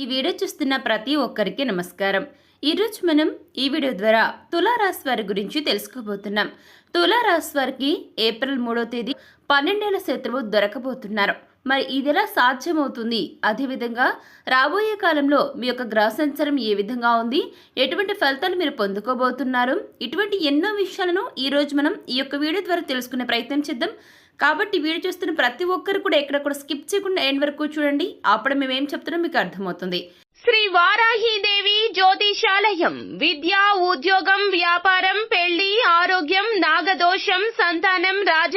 ఈ వీడియో చూస్తున్న ప్రతి ఒక్కరికి నమస్కారం. ఈరోజు మనం ఈ వీడియో ద్వారా తులారాశి వారి గురించి తెలుసుకోబోతున్నాం. తులారాశి వారికి ఏప్రిల్ మూడో తేదీ పన్నెండేళ్ళ శత్రువు దొరకబోతున్నారు. మరి ఇది ఎలా సాధ్యమవుతుంది అదేవిధంగా రాబోయే కాలంలో మీ యొక్క గ్రహ సంచారం ఏ విధంగా ఉంది? ఎటువంటి ఫలితాలు మీరు పొందుకోబోతున్నారు? ఇటువంటి ఎన్నో విషయాలను ఈ రోజు మనం ఈ యొక్క వీడియో ద్వారా తెలుసుకునే ప్రయత్నం చేద్దాం. కాబట్టి వీడియో చూస్తున్న ప్రతి ఒక్కరు కూడా ఎక్కడ కూడా స్కిప్ చేయకుండా ఎండ్ వరకు చూడండి. అప్పుడు మేము ఏం చెప్తున్నాం మీకు అర్థమవుతుంది. శ్రీ వారాహీదేవి జ్యోతిషాలయం. విద్య ఉద్యోగం వ్యాపారం పెళ్ళి ఆరోగ్యం నాగదోషం సంతానం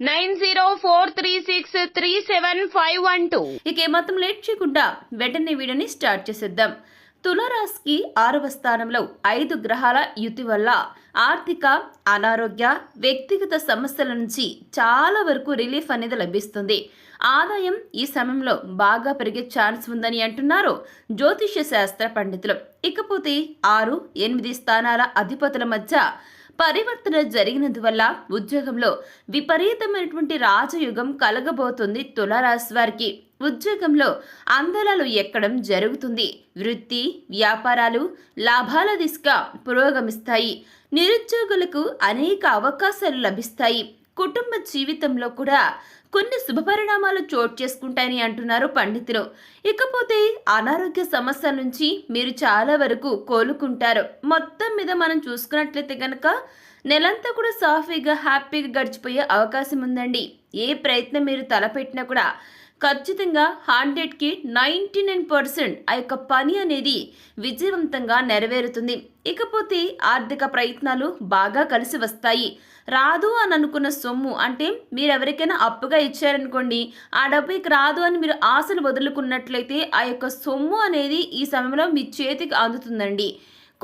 nine zero four three six three seven five one two. ఇక ఏమాత్రం లేట్ చేయకుండా వెంటనే వీడియోని స్టార్ట్ చేసేద్దాం. తులారాశికి ఆరవ స్థానంలో ఐదు గ్రహాల యుతి వల్ల ఆర్థిక అనారోగ్య వ్యక్తిగత సమస్యల నుంచి చాలా వరకు రిలీఫ్ అనేది లభిస్తుంది. ఆదాయం ఈ సమయంలో బాగా పెరిగే ఛాన్స్ ఉందని అంటున్నారు జ్యోతిష్య శాస్త్ర పండితులు. ఇకపోతే ఆరు ఎనిమిది స్థానాల అధిపతుల మధ్య పరివర్తన జరిగినందువల్ల ఉద్యోగంలో విపరీతమైనటువంటి రాజయుగం కలగబోతుంది తులారాశి వారికి. ఉద్యోగంలో అందలాలు ఎక్కడం జరుగుతుంది. వృత్తి వ్యాపారాలు లాభాల దిశగా పురోగమిస్తాయి. నిరుద్యోగులకు అనేక అవకాశాలు లభిస్తాయి. కుటుంబ జీవితంలో కూడా కొన్ని శుభపరిణామాలు చోటు చేసుకుంటాయని అంటున్నారు పండితులు. ఇకపోతే అనారోగ్య సమస్యల నుంచి మీరు చాలా వరకు కోలుకుంటారు. మొత్తం మీద మనం చూసుకున్నట్లయితే కనుక నెలంతా కూడా సాఫీగా హ్యాపీగా గడిచిపోయే అవకాశం ఉందండి. ఏ ప్రయత్నం మీరు తలపెట్టినా కూడా ఖచ్చితంగా హండ్రెడ్కి నైంటీ నైన్ పర్సెంట్ ఆ యొక్క పని అనేది విజయవంతంగా నెరవేరుతుంది. ఇకపోతే ఆర్థిక ప్రయత్నాలు బాగా కలిసి వస్తాయి. రాదు అని అనుకున్న సొమ్ము అంటే మీరు ఎవరికైనా అప్పుగా ఇచ్చారనుకోండి ఆ డబ్బు ఇక రాదు అని మీరు ఆశలు వదులుకున్నట్లయితే ఆ యొక్క సొమ్ము అనేది ఈ సమయంలో మీ చేతికి అందుతుందండి.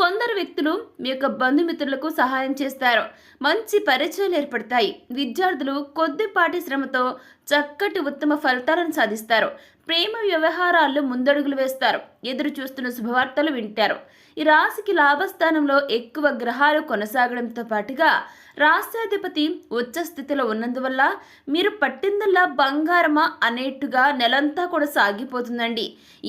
కొందరు వ్యక్తులు మీ యొక్క బంధుమిత్రులకు సహాయం చేస్తారు. మంచి పరిచయాలు ఏర్పడతాయి. విద్యార్థులు కొద్దిపాటి శ్రమతో చక్కటి ఉత్తమ ఫలితాలను సాధిస్తారు. ప్రేమ వ్యవహారాల్లో ముందడుగులు వేస్తారు. ఎదురు చూస్తున్న శుభవార్తలు వింటారు. ఈ రాశికి లాభస్థానంలో ఎక్కువ గ్రహాలు కొనసాగడంతో పాటుగా రాష్ట్రాధిపతి ఉచ్చ స్థితిలో ఉన్నందువల్ల మీరు పట్టిందల్లా బంగారమా అనేట్టుగా నెలంతా కూడా సాగిపోతుందండి.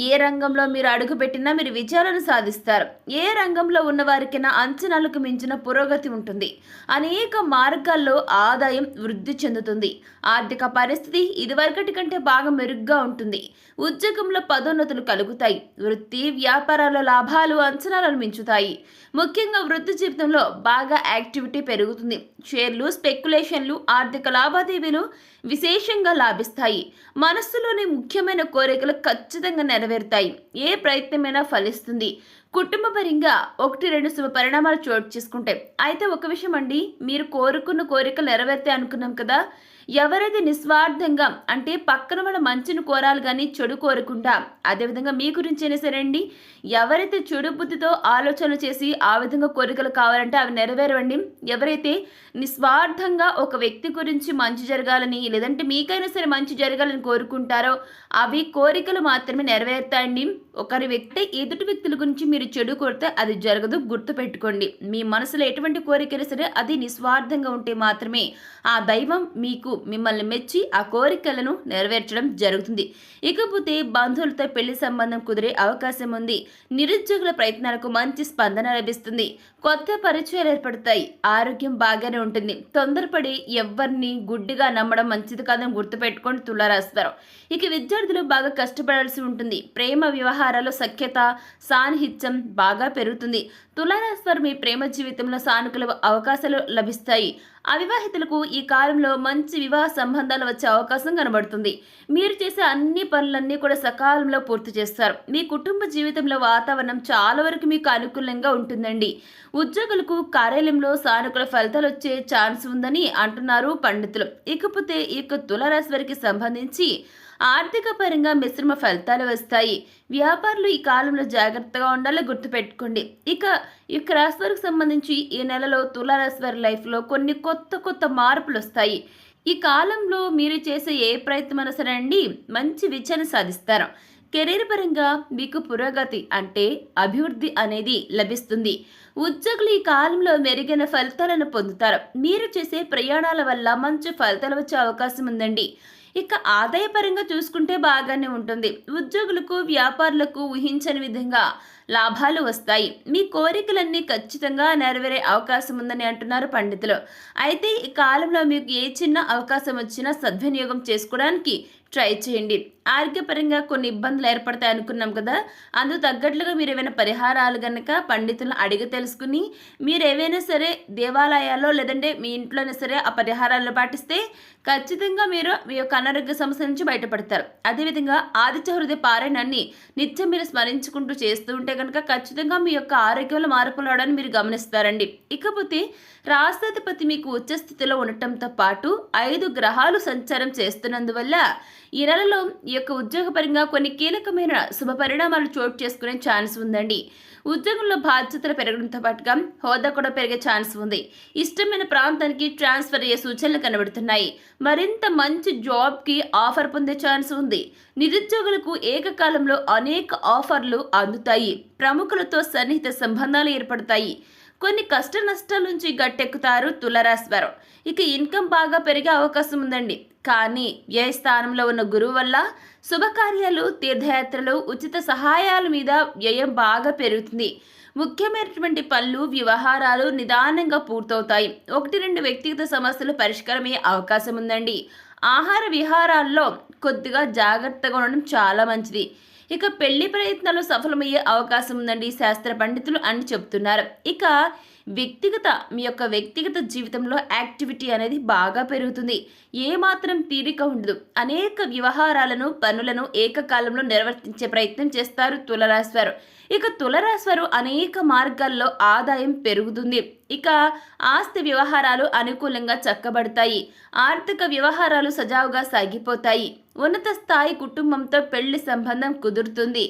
ఏ రంగంలో మీరు అడుగుపెట్టినా మీరు విజయాలను సాధిస్తారు. ఏ రంగంలో ఉన్న వారికైనా అంచనాలకు మించిన పురోగతి ఉంటుంది. అనేక మార్గాల్లో ఆదాయం వృద్ధి చెందుతుంది. ఆర్థిక పరిస్థితి ఇదివరకటి కంటే బాగా మెరుగ్గా ఉంటుంది. ఉద్యోగంలో పదోన్నతులు కలుగుతాయి. వృత్తి వ్యాపారాల లాభాలు ప్రయోజనాలను మించుతాయి. ముఖ్యంగా వృత్తి జీవితంలో బాగా యాక్టివిటీ పెరుగుతుంది. షేర్లు స్పెక్యులేషన్లు ఆర్థిక లావాదేవీలు విశేషంగా లాభిస్తాయి. మనస్సులోని ముఖ్యమైన కోరికలు ఖచ్చితంగా నెరవేరుతాయి. ఏ ప్రయత్నమైనా ఫలిస్తుంది. కుటుంబపరంగా ఒకటి రెండు శుభ పరిణామాలు చోటు చేసుకుంటాయి. అయితే ఒక విషయం అండి మీరు కోరుకున్న కోరికలు నెరవేర్తాయి అనుకున్నాం కదా? ఎవరైతే నిస్వార్థంగా అంటే పక్కన వాళ్ళ మంచిని కోరాలి కానీ చెడు కోరకుండా అదేవిధంగా మీ గురించి అయినా సరే అండి ఎవరైతే చెడు బుద్ధితో ఆలోచన చేసి ఆ విధంగా కోరికలు కావాలంటే అవి నెరవేరవండి. ఎవరైతే నిస్వార్థంగా ఒక వ్యక్తి గురించి మంచి జరగాలని లేదంటే మీకైనా సరే మంచి జరగాలని కోరుకుంటారో అవి కోరికలు మాత్రమే నెరవేరుతాయండి. ఒకరి వ్యక్తి ఎదుటి వ్యక్తుల గురించి మీరు చెడు కోరితే అది జరగదు గుర్తుపెట్టుకోండి. మీ మనసులో ఎటువంటి కోరికైనా సరే అది నిస్వార్థంగా ఉంటే మాత్రమే ఆ దైవం మీకు మిమ్మల్ని మెచ్చి ఆ కోరికలను నెరవేర్చడం జరుగుతుంది. ఇకపోతే బంధువులతో పెళ్ళి సంబంధం కుదిరే అవకాశం ఉంది. నిరుద్యోగుల ప్రయత్నాలకు మంచి స్పందన లభిస్తుంది. కొత్త పరిచయాలు ఏర్పడతాయి. ఆరోగ్యం బాగానే ఉంటుంది. తొందరపడి ఎవరిని గుడ్డిగా నమ్మడం మంచిది కాదని గుర్తుపెట్టుకొని తులారాస్తారు ఇక విద్యార్థులు బాగా కష్టపడాల్సి ఉంటుంది. ప్రేమ వ్యవహారాలు సఖ్యత సాన్నిహిత్యం బాగా పెరుగుతుంది. తులారాశి మీ ప్రేమ జీవితంలో సానుకూల అవకాశాలు లభిస్తాయి. అవివాహితులకు ఈ కాలంలో మంచి వివాహ సంబంధాలు వచ్చే అవకాశం కనబడుతుంది. మీరు చేసే అన్ని పనులన్నీ కూడా సకాలంలో పూర్తి చేస్తారు. మీ కుటుంబ జీవితంలో వాతావరణం చాలా వరకు మీకు అనుకూలంగా ఉంటుందండి. ఉద్యోగులకు కార్యాలయంలో సానుకూల ఫలితాలు వచ్చే ఛాన్స్ ఉందని అంటున్నారు పండితులు. ఇకపోతే ఈ యొక్క తులారాశి వారికి సంబంధించి ఆర్థిక పరంగా మిశ్రమ ఫలితాలు వస్తాయి. వ్యాపారులు ఈ కాలంలో జాగ్రత్తగా ఉండాలో గుర్తుపెట్టుకోండి. ఇక ఈ రాశి వారికి సంబంధించి ఈ నెలలో తులారాశి వారి లైఫ్లో కొన్ని కొత్త కొత్త మార్పులు వస్తాయి. ఈ కాలంలో మీరు చేసే ఏ ప్రయత్నమైనా సరే అండి మంచి విజయాన్ని సాధిస్తారు. కెరీర్ పరంగా మీకు పురోగతి అంటే అభివృద్ధి అనేది లభిస్తుంది. ఉద్యోగులు ఈ కాలంలో మెరుగైన ఫలితాలను పొందుతారు. మీరు చేసే ప్రయాణాల వల్ల మంచి ఫలితాలు వచ్చే అవకాశం ఉందండి. ఇక ఆదాయపరంగా చూసుకుంటే బాగానే ఉంటుంది. ఉద్యోగులకు వ్యాపారులకు ఊహించని విధంగా లాభాలు వస్తాయి. మీ కోరికలన్నీ ఖచ్చితంగా నెరవేరే అవకాశం ఉందని అంటున్నారు పండితులు. అయితే ఈ కాలంలో మీకు ఏ చిన్న అవకాశం వచ్చినా సద్వినియోగం చేసుకోవడానికి ట్రై చేయండి. ఆరోగ్యపరంగా కొన్ని ఇబ్బందులు ఏర్పడతాయి అనుకున్నాం కదా. అందుకు తగ్గట్లుగా మీరు ఏమైనా పరిహారాలు కనుక పండితులను అడిగి తెలుసుకుని మీరు ఏవైనా సరే దేవాలయాల్లో లేదంటే మీ ఇంట్లోనే సరే ఆ పరిహారాలను పాటిస్తే ఖచ్చితంగా మీరు మీ యొక్క అనారోగ్య సమస్య నుంచి బయటపడతారు. అదేవిధంగా ఆదిత్య హృదయ పారాయణాన్ని నిత్యం మీరు స్మరించుకుంటూ చేస్తూ ఉంటే కనుక ఖచ్చితంగా మీ యొక్క ఆరోగ్యంలో మార్పులు రావడాన్ని మీరు గమనిస్తారండి. ఇకపోతే రాష్ట్రాధిపతి మీకు ఉచ్చ స్థితిలో ఉండటంతో పాటు ఐదు గ్రహాలు సంచారం చేస్తున్నందువల్ల ఈ నెలలో ఈ యొక్క ఉద్యోగపరంగా కొన్ని కీలకమైన శుభ పరిణామాలు చోటు చేసుకునే ఛాన్స్ ఉందండి. ఉద్యోగంలో బాధ్యతలు పెరగడంతో పాటుగా హోదా కూడా పెరిగే ఛాన్స్ ఉంది. ఇష్టమైన ప్రాంతానికి ట్రాన్స్ఫర్ అయ్యే సూచనలు కనబడుతున్నాయి. మరింత మంచి జాబ్కి ఆఫర్ పొందే ఛాన్స్ ఉంది. నిరుద్యోగులకు ఏకకాలంలో అనేక ఆఫర్లు అందుతాయి. ప్రముఖులతో సన్నిహిత సంబంధాలు ఏర్పడతాయి. కొన్ని కష్ట నష్టాల నుంచి గట్టెక్కుతారు తులరాశి వారు ఇక ఇన్కమ్ బాగా పెరిగే అవకాశం ఉందండి కానీ వ్యయ స్థానంలో ఉన్న గురువు వల్ల శుభకార్యాలు తీర్థయాత్రలు ఉచిత సహాయాల మీద వ్యయం బాగా పెరుగుతుంది. ముఖ్యమైనటువంటి పనులు వ్యవహారాలు నిదానంగా పూర్తవుతాయి. ఒకటి రెండు వ్యక్తిగత సమస్యలు పరిష్కారమయ్యే అవకాశం ఉందండి ఆహార విహారాల్లో కొద్దిగా జాగ్రత్తగా ఉండడం చాలా మంచిది. ఇక పెళ్ళి ప్రయత్నాలు సఫలమయ్యే అవకాశం ఉందండి శాస్త్ర పండితులు అని చెప్తున్నారు. ఇక వ్యక్తిగత మీ యొక్క వ్యక్తిగత జీవితంలో యాక్టివిటీ అనేది బాగా పెరుగుతుంది. ఏమాత్రం తీరిక ఉండదు. అనేక వ్యవహారాలను పనులను ఏకకాలంలో నిర్వర్తించే ప్రయత్నం చేస్తారు తులరాశివారు. ఇక తులరాశివారు అనేక మార్గాల్లో ఆదాయం పెరుగుతుంది. ఇక ఆస్తి వ్యవహారాలు అనుకూలంగా చక్కబడతాయి. ఆర్థిక వ్యవహారాలు సజావుగా సాగిపోతాయి. ఉన్నత స్థాయి కుటుంబంతో పెళ్ళి సంబంధం కుదురుతుంది.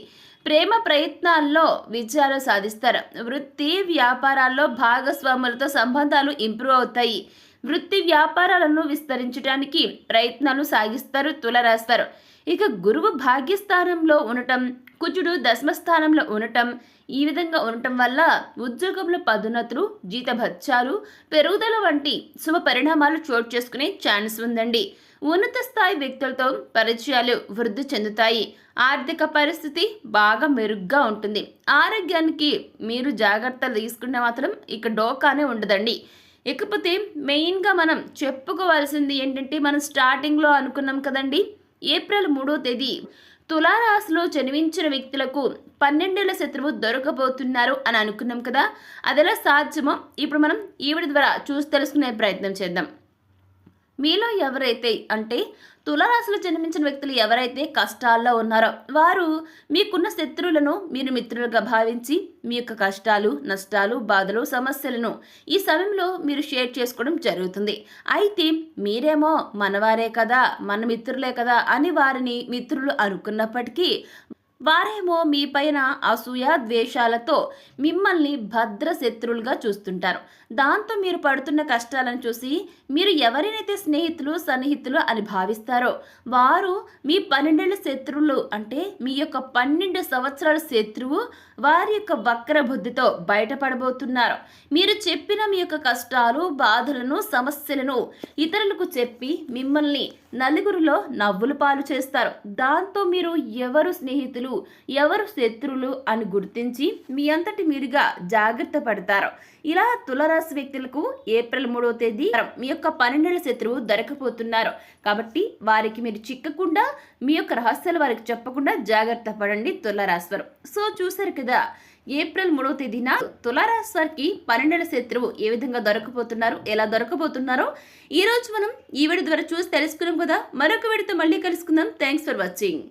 ప్రేమ ప్రయత్నాల్లో విజయాలు సాధిస్తారు. వృత్తి వ్యాపారాల్లో భాగస్వాములతో సంబంధాలు ఇంప్రూవ్ అవుతాయి. వృత్తి వ్యాపారాలను విస్తరించడానికి ప్రయత్నాలు సాగిస్తారు తులరాస్తారు. ఇక గురువు భాగ్యస్థానంలో ఉండటం కుజుడు దశమస్థానంలో ఉండటం ఈ విధంగా ఉండటం వల్ల ఉద్యోగంలో పదోన్నతులు జీతభత్యాలు పెరుగుదల వంటి శుభ పరిణామాలు చోటు చేసుకునే ఛాన్స్ ఉందండి. ఉన్నత స్థాయి వ్యక్తులతో పరిచయాలు వృద్ధి చెందుతాయి. ఆర్థిక పరిస్థితి బాగా మెరుగ్గా ఉంటుంది. ఆరోగ్యానికి మీరు జాగ్రత్తలు తీసుకుంటే మాత్రం ఇక డోకానే ఉండదండి. ఇకపోతే మెయిన్గా మనం చెప్పుకోవాల్సింది ఏంటంటే మనం స్టార్టింగ్లో అనుకున్నాం కదండి ఏప్రిల్ మూడో తేదీ తులారాశిలో జన్మించిన వ్యక్తులకు పన్నెండేళ్ళ శత్రువు దొరకబోతున్నారు అని అనుకున్నాం కదా అదెలా సాధ్యమో ఇప్పుడు మనం ఈవిడ ద్వారా చూసి తెలుసుకునే ప్రయత్నం చేద్దాం. మీలో ఎవరైతే అంటే తులరాశిలో జన్మించిన వ్యక్తులు ఎవరైతే కష్టాల్లో ఉన్నారో వారు మీకున్న శత్రువులను మీరు మిత్రులుగా భావించి మీ యొక్క కష్టాలు నష్టాలు బాధలు సమస్యలను ఈ సమయంలో మీరు షేర్ చేసుకోవడం జరుగుతుంది. అయితే మీరేమో మనవారే కదా మన మిత్రులే కదా అని వారిని మిత్రులు అనుకున్నప్పటికీ వారేమో మీ పైన అసూయ ద్వేషాలతో మిమ్మల్ని భద్ర శత్రువులుగా చూస్తుంటారు. దాంతో మీరు పడుతున్న కష్టాలను చూసి మీరు ఎవరినైతే స్నేహితులు సన్నిహితులు అని భావిస్తారో వారు మీ పన్నెండేళ్ళ శత్రువులు అంటే మీ యొక్క పన్నెండు సంవత్సరాల శత్రువు వారి యొక్క వక్ర బుద్ధితో బయటపడబోతున్నారు. మీరు చెప్పిన మీ యొక్క కష్టాలు బాధలను సమస్యలను ఇతరులకు చెప్పి మిమ్మల్ని నలుగురిలో నవ్వులు పాలు చేస్తారు. దాంతో మీరు ఎవరు స్నేహితులు ఎవరు శత్రువులు అని గుర్తించి మీ అంతటి మీరుగా జాగ్రత్త పడతారు. ఇలా తులరాశి వ్యక్తులకు ఏప్రిల్ మూడవ తేదీ మీ యొక్క పన్నెండేళ్ళ శత్రువు దొరకపోతున్నారు. కాబట్టి వారికి మీరు చిక్కకుండా మీ యొక్క రహస్యాలు వారికి చెప్పకుండా జాగ్రత్త పడండి తులరాశివారు సో చూసారు కదా ఏప్రిల్ మూడవ తేదీన తులారాశి వారికి పన్నెండేళ్ళ శత్రువు ఏ విధంగా దొరకపోతున్నారు ఎలా దొరకబోతున్నారో ఈ రోజు మనం ఈ వీడియో ద్వారా చూసి తెలుసుకున్నాం కదా. మరొక వీడితో మళ్ళీ కలుసుకుందాం. Thanks for watching